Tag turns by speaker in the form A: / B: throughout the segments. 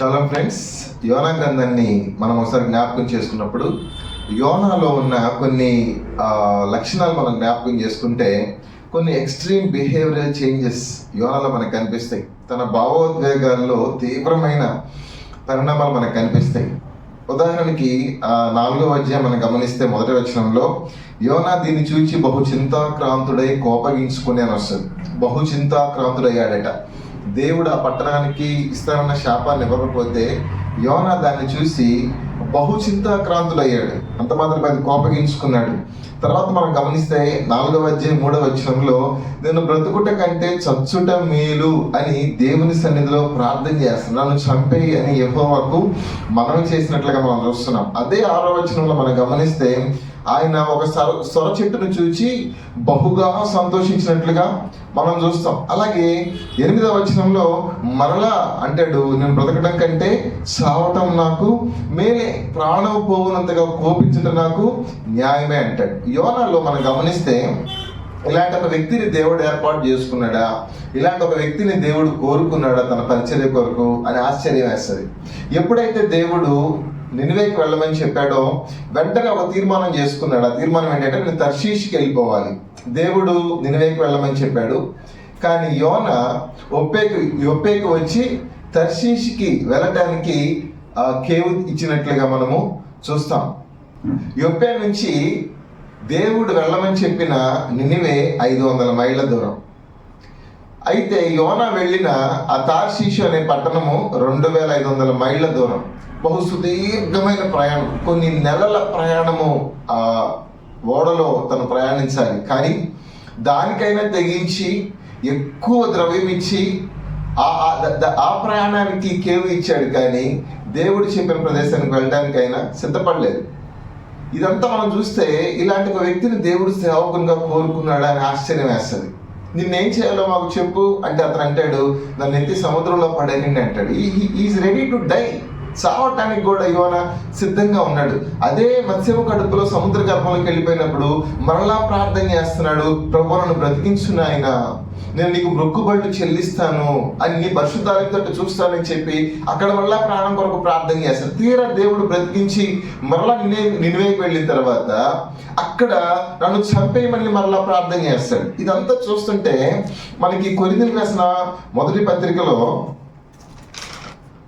A: షాలం friends యోనా గ్రంథాన్ని మనం ఒకసారి జ్ఞాపకం చేసుకున్నప్పుడు యోనాలో ఉన్న కొన్ని లక్షణాలు మనం జ్ఞాపకం చేసుకుంటే కొన్ని ఎక్స్ట్రీమ్ బిహేవియరల్ చేంజెస్ యోనాలో మనకు కనిపిస్తాయి. తన భావోద్వేగాల్లో తీవ్రమైన పరిణామాలు మనకు కనిపిస్తాయి. ఉదాహరణకి ఆ నాలుగో అధ్యాయం మనం గమనిస్తే మొదటి వచనంలో యోనా దీన్ని చూచి బహు చింతాక్రాంతుడై కోపగించుకుని అని వస్తుంది. బహు చింతాక్రాంతుడయ్యాడట దేవుడు ఆ పట్టణానికి ఇస్తానన్న శాపాన్ని ఇవ్వకపోతే యోనా దాన్ని చూసి బహు చింతాక్రాంతులయ్యాడు అంత మాత్రం అది కోపగించుకున్నాడు. తర్వాత మనం గమనిస్తే నాలుగవ అధ్యాయం మూడవ వచనంలో నేను బ్రతుకుట కంటే చచ్చుట మేలు అని దేవుని సన్నిధిలో ప్రార్థన చేస్తున్నాను నన్ను చంపేయి అని యెహోవాకు మనం చేసినట్లుగా మనం చూస్తున్నాం. అదే ఆరో వచనంలో మనం గమనిస్తే ఆయన ఒక సొర సొర చెట్టును చూచి బహుగా సంతోషించినట్లుగా మనం చూస్తాం. అలాగే ఎనిమిదవ వచనంలో మరలా అంటాడు నేను బ్రతకడం కంటే సావటం నాకు మేలే ప్రాణం పోవునంతగా కోపించడం నాకు న్యాయమే అంటాడు. యోనాలో మనం గమనిస్తే ఇలాంటి ఒక వ్యక్తిని దేవుడు ఏర్పాటు చేసుకున్నాడా? ఇలాంటి ఒక వ్యక్తిని దేవుడు కోరుకున్నాడా తన పరిచర్య కొరకు అని ఆశ్చర్యం వేస్తుంది. ఎప్పుడైతే దేవుడు నినివేకి వెళ్ళమని చెప్పాడో వెంటనే ఒక తీర్మానం చేసుకున్నాడు. ఆ తీర్మానం ఏంటంటే నేను తర్షీష్కి వెళ్ళిపోవాలి. దేవుడు నినివేకి వెళ్ళమని చెప్పాడు. కానీ యోన ఒప్పేకు ఒప్పేకి వచ్చి తర్షీష్కి వెళ్ళటానికి ఆ కేవ్ ఇచ్చినట్లుగా మనము చూస్తాం. యొప్పే నుంచి దేవుడు వెళ్ళమని చెప్పిన నినివే ఐదు వందల మైళ్ళ దూరం. అయితే యోన వెళ్ళిన ఆ తార్షీషు అనే పట్టణము రెండు వేల ఐదు వందల మైళ్ళ దూరం. బహు సుదీర్ఘమైన ప్రయాణం. కొన్ని నెలల ప్రయాణము ఆ ఓడలో తను ప్రయాణించాలి. కానీ దానికైనా తెగించి ఎక్కువ ద్రవ్యం ఇచ్చి ఆ ఆ- ప్రయాణానికి కేవు ఇచ్చాడు కానీ దేవుడు చెప్పిన ప్రదేశానికి వెళ్ళడానికైనా సిద్ధపడలేదు. ఇదంతా మనం చూస్తే ఇలాంటి ఒక వ్యక్తిని దేవుడు సేవకునిగా కోరుకున్నాడా అని ఆశ్చర్యం వేస్తుంది. నిన్నేం చేయాలో మాకు చెప్పు అంటే అతను అంటాడు నన్ను ఎత్తి సముద్రంలో పడేయండి అంటాడు. ఈజ్ రెడీ టు డై చావటానికి కూడా యోన సిద్ధంగా ఉన్నాడు. అదే మత్స్యము కడుపులో సముద్ర గర్భంలోకి వెళ్ళిపోయినప్పుడు మరలా ప్రార్థన చేస్తున్నాడు ప్రభువులను నన్ను బ్రతికించున్న ఆయన నేను నీకు మొక్కుబళ్ళు చెల్లిస్తాను. అని నీ పరిశుద్ధాలతో చూస్తానని చెప్పి అక్కడ మళ్ళా ప్రాణం కొరకు ప్రార్థన చేస్తాడు. తీరా దేవుడు బ్రతికించి మరలా నిన్నే నినివేకి వెళ్ళిన తర్వాత అక్కడ నన్ను చంపేయమని మరలా ప్రార్థన చేస్తాడు. ఇదంతా చూస్తుంటే మనకి కొరింథీయులకు వేసిన మొదటి పత్రికలో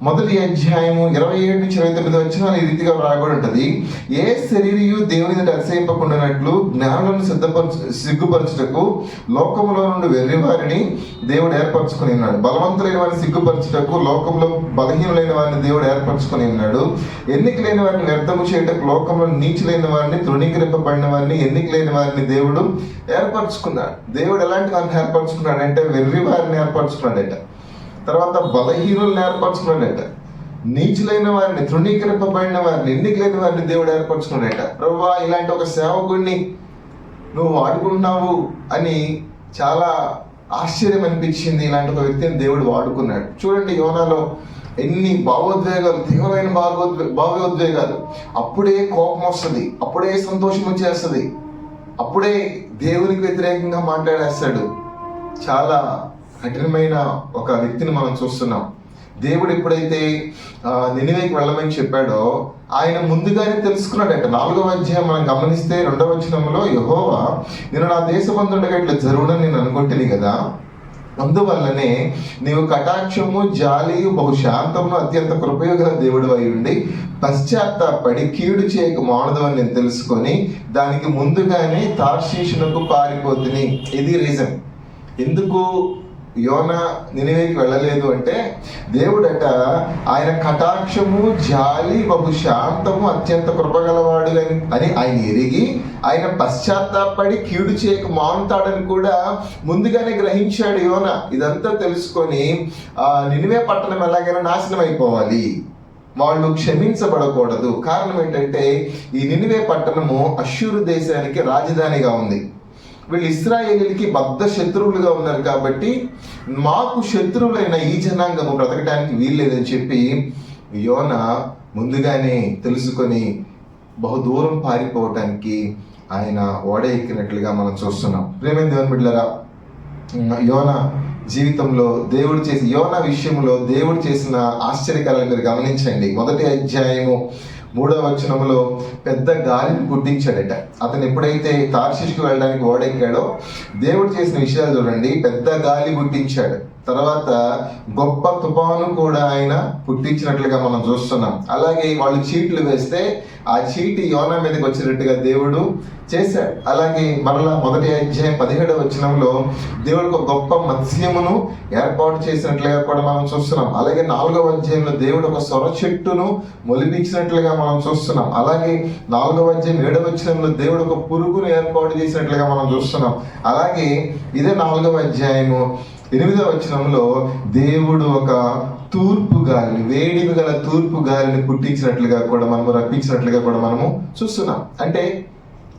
A: మొదటి అధ్యాయము ఇరవై ఏడు నుంచి ఇరవై తొమ్మిది వచ్చిన ఈ రీతిగా రాయబడి ఉంటుంది ఏ శరీరయు దేవుని ఎదుట అతిశయింపకుండానట్లు జ్ఞానులను సిద్ధపరచు సిగ్గుపరచుటకు లోకములో నుండి వెర్రి వారిని దేవుడు ఏర్పరచుకుని ఉన్నాడు. బలవంతులైన వారిని సిగ్గుపరచుటకు లోకంలో బలహీనులైన వారిని దేవుడు ఏర్పరచుకుని ఉన్నాడు. ఎన్నికలైన వారిని వ్యర్థము చేయటకు లోకంలో నీచులైన వారిని తృణీకరింపబడిన వారిని ఎన్నికలైన వారిని దేవుడు ఏర్పరచుకున్నాడు. దేవుడు ఎలాంటి వారిని ఏర్పరచుకున్నాడు అంటే వెర్రి వారిని ఏర్పరచుకున్నాడట. తర్వాత బలహీనులను ఏర్పరచుకున్నాడట. నీచులైన వారిని తృణీకరింపబడిన వారిని ఎన్నికలైన వారిని దేవుడు ఏర్పరచుకున్నాడట. ప్రభా ఇలాంటి ఒక సేవకుడిని నువ్వు వాడుకుంటున్నావు అని చాలా ఆశ్చర్యం అనిపించింది. ఇలాంటి ఒక వ్యక్తిని దేవుడు వాడుకున్నాడు. చూడండి యోనాలో ఎన్ని భావోద్వేగాలు తీవ్రమైన భావోద్వే భావోద్వేగాలు. అప్పుడే కోపం వస్తుంది అప్పుడే సంతోషం వచ్చేస్తుంది అప్పుడే దేవునికి వ్యతిరేకంగా మాట్లాడేస్తాడు. చాలా కఠినమైన ఒక వ్యక్తిని మనం చూస్తున్నాం. దేవుడు ఎప్పుడైతే నినివేకి వెళ్ళమని చెప్పాడో ఆయన ముందుగానే తెలుసుకున్నాడంట. నాలుగవ అధ్యాయం మనం గమనిస్తే రెండవ వచనంలో యహోవా నేను నా దేశబంధుడిగా ఇట్లా జరుగునని నేను అనుకుంటుంది కదా? అందువల్లనే నీవు కటాక్షము జాలియు బహుశాంతము అత్యంత కృపయోగల దేవుడు అయి ఉండి పశ్చాత్తాపడి కీడు చేయక మానదు అని నేను తెలుసుకొని దానికి ముందుగానే తార్శీషునకు పారిపోతుంది ఇది రీజన్. ఎందుకు యోన నినివేకి వెళ్ళలేదు అంటే దేవుడట ఆయన కటాక్షము జాలి బహు శాంతము అత్యంత కృపగలవాడు అని అని ఆయన ఎరిగి ఆయన పశ్చాత్తాపడి కీడు చేయక మానుతాడని కూడా ముందుగానే గ్రహించాడు యోన. ఇదంతా తెలుసుకొని ఆ నినివే పట్టణం ఎలాగైనా నాశనం అయిపోవాలి. వాళ్ళు క్షమించబడకూడదు. కారణం ఏంటంటే ఈ నినివే పట్టణము అశ్షూరు దేశానికి రాజధానిగా ఉంది. వీళ్ళు ఇస్రాయేలీలకి బద్ద శత్రువులుగా ఉన్నారు కాబట్టి మాకు శత్రువులైన ఈ జనాంగము బ్రతకడానికి వీల్లేదని చెప్పి యోన ముందుగానే తెలుసుకొని బహు దూరం పారిపోవటానికి ఆయన ఓడ ఎక్కినట్లుగా మనం చూస్తున్నాం. ప్రేమైన దేవన్ బిడ్లరా యోన జీవితంలో దేవుడు చేసి యోన విషయంలో దేవుడు చేసిన ఆశ్చర్యకరాలు మీరు గమనించండి. మొదటి అధ్యాయము మూడవ వచనంలో పెద్ద గాలిని పుట్టించాడట అతను ఎప్పుడైతే తార్షిష్కి వెళ్ళడానికి ఓడెక్కాడో దేవుడు చేసిన విషయాలు చూడండి పెద్ద గాలి పుట్టించాడు తర్వాత గొప్ప తుఫాను కూడా ఆయన పుట్టించినట్లుగా మనం చూస్తున్నాం. అలాగే వాళ్ళు చీట్లు వేస్తే ఆ చీటి యోన మీదకి వచ్చినట్టుగా దేవుడు చేశాడు. అలాగే మరలా మొదటి అధ్యాయం పదిహేడవ వచనంలో దేవుడికి ఒక గొప్ప మత్స్యమును ఏర్పాటు చేసినట్లుగా కూడా మనం చూస్తున్నాం. అలాగే నాలుగవ అధ్యాయంలో దేవుడు ఒక సొర చెట్టును మొలిపించినట్లుగా మనం చూస్తున్నాం. అలాగే నాలుగవ అధ్యాయం ఏడవ వచనంలో దేవుడు ఒక పురుగును ఏర్పాటు చేసినట్లుగా మనం చూస్తున్నాం. అలాగే ఇదే నాలుగవ అధ్యాయము. ఎనిమిదవ వచనంలో దేవుడు ఒక తూర్పు గాలిని వేడిమి గల తూర్పు గాలిని పుట్టించినట్లుగా కూడా మనము రప్పించినట్లుగా కూడా మనము చూస్తున్నాం. అంటే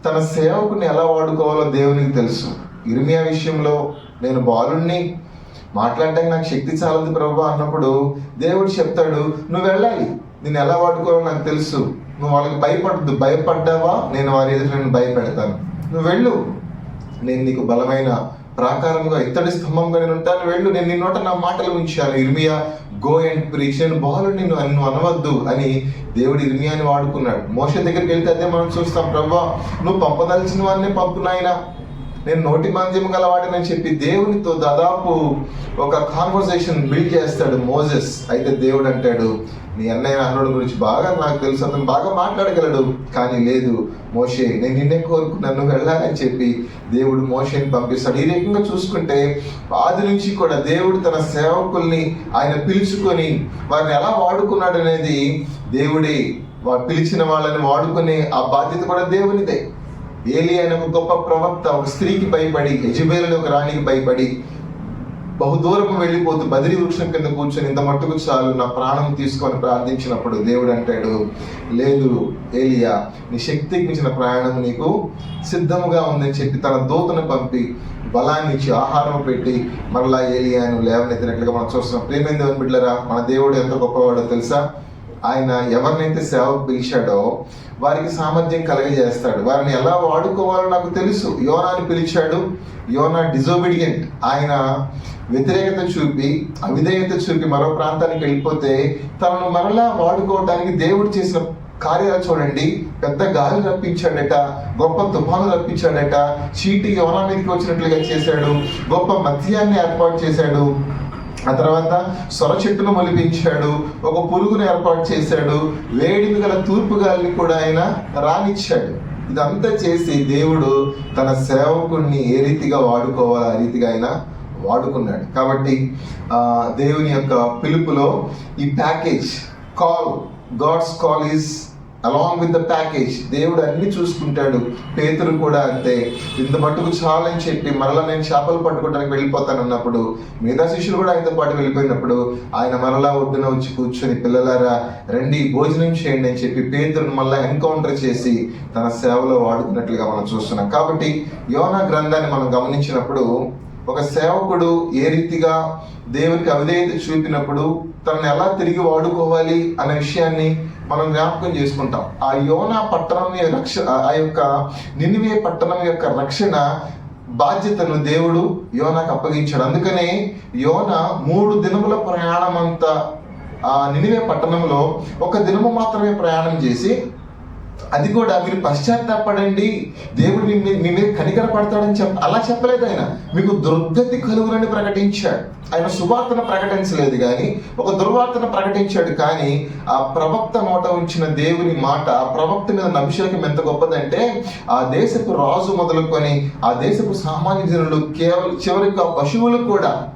A: తన సేవకుని ఎలా వాడుకోవాలో దేవునికి తెలుసు. ఇర్మియా విషయంలో నేను బాలుణ్ణి మాట్లాడడానికి నాకు శక్తి చాలదు ప్రభు అన్నప్పుడు దేవుడు చెప్తాడు నువ్వు వెళ్ళాలి. నేను ఎలా వాడుకోవాలో నాకు తెలుసు. నువ్వు వాళ్ళకి భయపడద్దు. భయపడ్డావా? నేను వారి ఎదుట నేను భయపెడతాను. నువ్వు వెళ్ళు. నేను నీకు బలమైన ప్రాకారంగా ఇత్తడి స్తంభంగా నేను ఉంటాను. వెళ్ళు నేను నిన్నోట నోట నా మాటలు ఉంచాను ఇర్మియా గో అండ్ ప్రీచ్ నేను బాలు నిన్ను నువ్వు అనవద్దు అని దేవుడు ఇర్మియాని వాడుకున్నాడు. మోస దగ్గరికి వెళ్తే అదే మనం చూస్తాం. ప్రభా నువ్వు పంపదలసిన వాడిని పంపు నాయన. నేను నోటి మాంద్యం గలవాడినని చెప్పి దేవునితో దాదాపు ఒక కాన్వర్సేషన్ బిల్డ్ చేస్తాడు మోజెస్ అయితే దేవుడు అంటాడు నీ అన్నయ్య అన్నడు గురించి బాగా నాకు తెలుసు అతను బాగా మాట్లాడగలడు. కానీ లేదు మోషే నేను నిన్నే కోరుకు నన్ను వెళ్ళాలని చెప్పి దేవుడు మోషేని పంపిస్తాడు. ఈ రకంగా చూసుకుంటే ఆది నుంచి కూడా దేవుడు తన సేవకుల్ని ఆయన పిలుచుకొని వారిని ఎలా వాడుకున్నాడు అనేది దేవుడే వా- పిలిచిన వాళ్ళని వాడుకునే ఆ బాధ్యత కూడా దేవునిదే. ఏలి అనే ఒక గొప్ప ప్రవక్త ఒక స్త్రీకి భయపడి యజబేలు ఒక రాణికి భయపడి బహుదూరపు వెళ్ళిపోతూ బదిరి వృక్షం కింద కూర్చొని ఇంత మట్టుకు చాలు నా ప్రాణం తీసుకొని ప్రార్థించినప్పుడు దేవుడు అంటాడు లేదు ఏలియా నీ శక్తికి మించిన ప్రయాణం నీకు సిద్ధముగా ఉందని చెప్పి తన దూతను పంపి బలాన్ని ఇచ్చి ఆహారం పెట్టి మరలా ఏలియాను లేవనెత్తినట్లుగా మనం చూస్తున్నాం. ప్రేమైన దేవుని బిడ్డరా మన దేవుడు ఎంత గొప్పవాడో తెలుసా? ఆయన ఎవరినైతే సేవకు పిలిచాడో వారికి సామర్థ్యం కలగజేస్తాడు. వారిని ఎలా వాడుకోవాలో నాకు తెలుసు. యోనాని పిలిచాడు. యోనా డిజోబిడియంట్ ఆయన వ్యతిరేకత చూపి అవిధేయత చూపి మరో ప్రాంతానికి వెళ్ళిపోతే తనను మరలా వాడుకోవడానికి దేవుడు చేసిన కార్యాలు చూడండి. పెద్ద గాలి రప్పించాడట గొప్ప తుఫాను రప్పించాడట చీటి యోనా మీదకి వచ్చినట్లుగా చేశాడు గొప్ప మత్యాన్ని ఏర్పాటు చేశాడు. ఆ తర్వాత సొర చెట్టును మొలిపించాడు ఒక పురుగును ఏర్పాటు చేశాడు వేడిమి గల తూర్పు గాలిని కూడా ఆయన రానిచ్చాడు. ఇదంతా చేసి దేవుడు తన సేవకుణ్ణి ఏ రీతిగా వాడుకోవాలో ఆ రీతిగా ఆయన వాడుకున్నాడు. కాబట్టి దేవుని యొక్క పిలుపులో ఈ package call God's call is along with the package దేవుడు అన్ని చూసుకుంటాడు. పేతురు కూడా అంతే. ఇంత మట్టుకు చాలని చెప్పి మరలా నేను చేపలు పట్టుకోవడానికి వెళ్ళిపోతాను అన్నప్పుడు మిగతా శిష్యులు కూడా ఆయనతో పాటు వెళ్ళిపోయినప్పుడు ఆయన మరలా ఒడ్డున వచ్చి కూర్చొని పిల్లలారా రండి భోజనం చేయండి అని చెప్పి పేతురును మళ్ళా ఎన్కౌంటర్ చేసి తన సేవలో వాడుకున్నట్లుగా మనం చూస్తున్నాం. కాబట్టి యోనా గ్రంథాన్ని మనం గమనించినప్పుడు ఒక సేవకుడు ఏ రీతిగా దేవునికి అవిధేయత చూపినప్పుడు తనను ఎలా తిరిగి వాడుకోవాలి అనే విషయాన్ని మనం జ్ఞాపకం చేసుకుంటాం. ఆ యోనా పట్టణం యొక్క రక్ష ఆ యొక్క నినివే పట్టణం యొక్క రక్షణ బాధ్యతను దేవుడు యోనాకు అప్పగించాడు. అందుకనే యోన మూడు దినముల ప్రయాణం అంతా ఆ నినివే పట్టణంలో ఒక దినము మాత్రమే ప్రయాణం చేసి అది కూడా మీరు పశ్చాత్తాపడండి. దేవుడు మీ మీ- మీద కనికర పడతాడని చెప్ప అలా చెప్పలేదు ఆయన. మీకు దుర్గతి కలుగునని ప్రకటించాడు. ఆయన సువార్తను ప్రకటించలేదు కానీ ఒక దుర్వార్తను ప్రకటించాడు కానీ ఆ ప్రవక్త నోట ఉంచిన దేవుని మాట ఆ ప్రవక్త మీద అభిషేకం ఎంత గొప్పదంటే ఆ దేశపు రాజు మొదలుకొని ఆ దేశపు సామాన్య జనులు కేవలం చివరికి ఆ పశువులు కూడా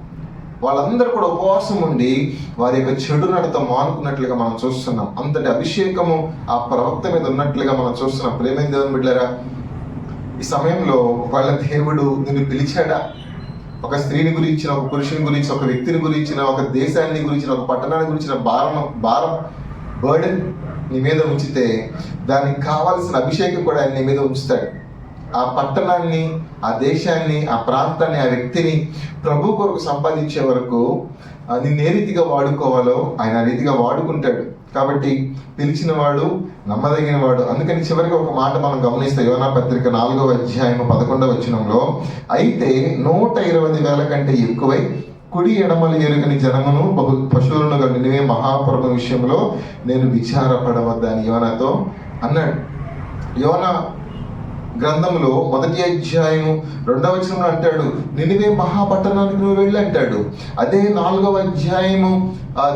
A: వాళ్ళందరూ కూడా ఉపవాసం ఉండి వారి యొక్క చెడు నడత మానుకున్నట్లుగా మనం చూస్తున్నాం. అంతటి అభిషేకము ఆ ప్రవక్త మీద ఉన్నట్లుగా మనం చూస్తున్నాం. ప్రేమైన దేవుని బిడ్డరా ఈ సమయంలో వాళ్ళ దేవుడు నిన్ను పిలిచాడా? ఒక స్త్రీని గురించిన ఒక పురుషుని గురించి ఒక వ్యక్తిని గురించిన ఒక దేశాన్ని గురించిన ఒక పట్టణాన్ని గురించిన భారం భారం బర్డెన్ నీ మీద ఉంచితే దానికి కావాల్సిన అభిషేకం కూడా ఆయన నీ మీద ఉంచుతాడు. ఆ పట్టణాన్ని ఆ దేశాన్ని ఆ ప్రాంతాన్ని ఆ వ్యక్తిని ప్రభు కొరకు సంపాదించే వరకు నిన్ను ఏ రీతిగా వాడుకోవాలో ఆయన ఆ రీతిగా వాడుకుంటాడు. కాబట్టి పిలిచిన వాడు నమ్మదగిన వాడు అందుకని చివరికి ఒక మాట మనం గమనిస్తే యోనా పత్రిక నాలుగవ అధ్యాయం పదకొండవ వచనంలో అయితే నూట ఇరవై వేల కంటే ఎక్కువై కుడి ఎడమలు ఎరుగని జనమును బహు పశువులను గల నినివే విషయంలో నేను విచారపడవద్దని యోనాతో అన్నాడు. యోన గ్రంథంలో మొదటి అధ్యాయము రెండవ వచనంలో అంటాడు నినివే మహాపట్టణానికి నువ్వు వెళ్ళి అంటాడు. అదే నాలుగవ అధ్యాయము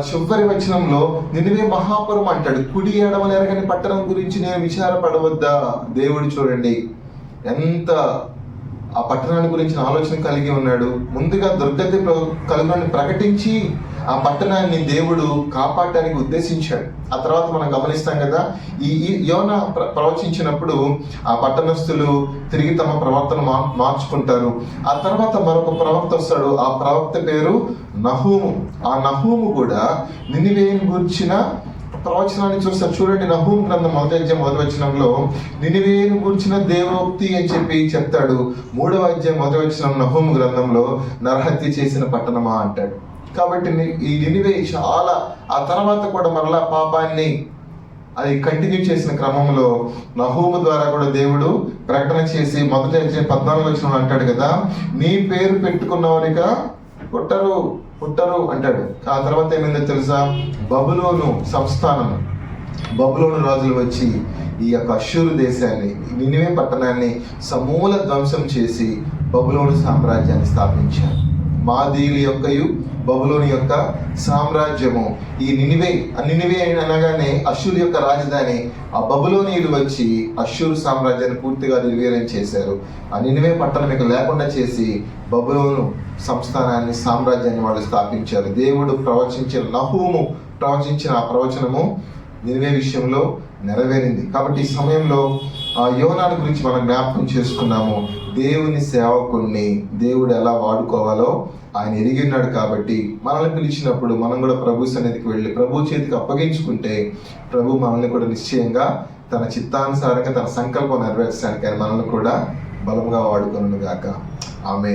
A: చివరి వచనంలో నినివే మహాపురం అంటాడు. కుడి ఎడమలు ఎరగని పట్టణం గురించి నేను విచారపడవద్దా? దేవుడు చూడండి ఎంత ఆ పట్టణాన్ని గురించిన ఆలోచన కలిగి ఉన్నాడు. ముందుగా దుర్గతి కలుగుని ప్రకటించి ఆ పట్టణాన్ని దేవుడు కాపాడటానికి ఉద్దేశించాడు. ఆ తర్వాత మనం గమనిస్తాం కదా ఈ యోన ప్ర- ప్రవచించినప్పుడు ఆ పట్టణస్థులు తిరిగి తమ ప్రవర్తన మా మార్చుకుంటారు. ఆ తర్వాత మరొక ప్రవక్త వస్తాడు ఆ ప్రవక్త పేరు నహూము. ఆ నహూము కూడా నినివేని గురించిన ప్రవచనాన్ని చూస్తారు చూడండి. నహూం గ్రంథం మొదటి అధ్యాయం మొదటి వచనంలో నినివేను గురించిన దేవోక్తి అని చెప్పి చెప్తాడు. మూడవ అధ్యాయం మొదటి వచనం నహూం గ్రంథంలో నరహత్య చేసిన పట్టణమా అంటాడు. కాబట్టి ఈ నినివే చాలా ఆ తర్వాత కూడా మరలా పాపాన్ని అది కంటిన్యూ చేసిన క్రమంలో నహూము ద్వారా కూడా దేవుడు ప్రకటన చేసి మొదటి అధ్యాయం పద్నాలుగు వచ్చిన అంటాడు కదా నీ పేరు పెట్టుకున్నవారిగా పుట్టరు పుట్టరు అంటాడు. ఆ తర్వాత ఏమైందో తెలుసా? బబులోను సంస్థానం బబులోను రాజులు వచ్చి ఈ యొక్క అశ్షూరు దేశాన్ని నినివే పట్టణాన్ని సమూల ధ్వంసం చేసి బబులోను సామ్రాజ్యాన్ని స్థాపించారు. మాదీలు యొక్కయు బబులోని యొక్క సామ్రాజ్యము. ఈ నినివే ఆ నినివే అనగానే అశ్షూర్ యొక్క రాజధాని ఆ బబులోనీయులు వచ్చి అశ్షూరు సామ్రాజ్యాన్ని పూర్తిగా నిర్వీర్యం చేశారు. ఆ నినివే పట్టణం ఇక లేకుండా చేసి బబులోను సంస్థానాన్ని సామ్రాజ్యాన్ని వాళ్ళు స్థాపించారు. దేవుడు ప్రవచించిన నహూము ప్రవచించిన ఆ ప్రవచనము నినివే విషయంలో నెరవేరింది. కాబట్టి ఈ సమయంలో ఆ యోనాను గురించి మనం జ్ఞాపకం చేసుకున్నాము. దేవుని సేవకుణ్ణి దేవుడు ఎలా వాడుకోవాలో ఆయన ఎరిగి ఉన్నాడు కాబట్టి మనల్ని పిలిచినప్పుడు మనం కూడా ప్రభు సన్నిధికి వెళ్ళి ప్రభు చేతికి అప్పగించుకుంటే ప్రభు మనల్ని కూడా నిశ్చయంగా తన చిత్తానుసారంగా తన సంకల్పం నెరవేర్చడానికి ఆయన మనల్ని కూడా బలంగా వాడుకొను గాక ఆమె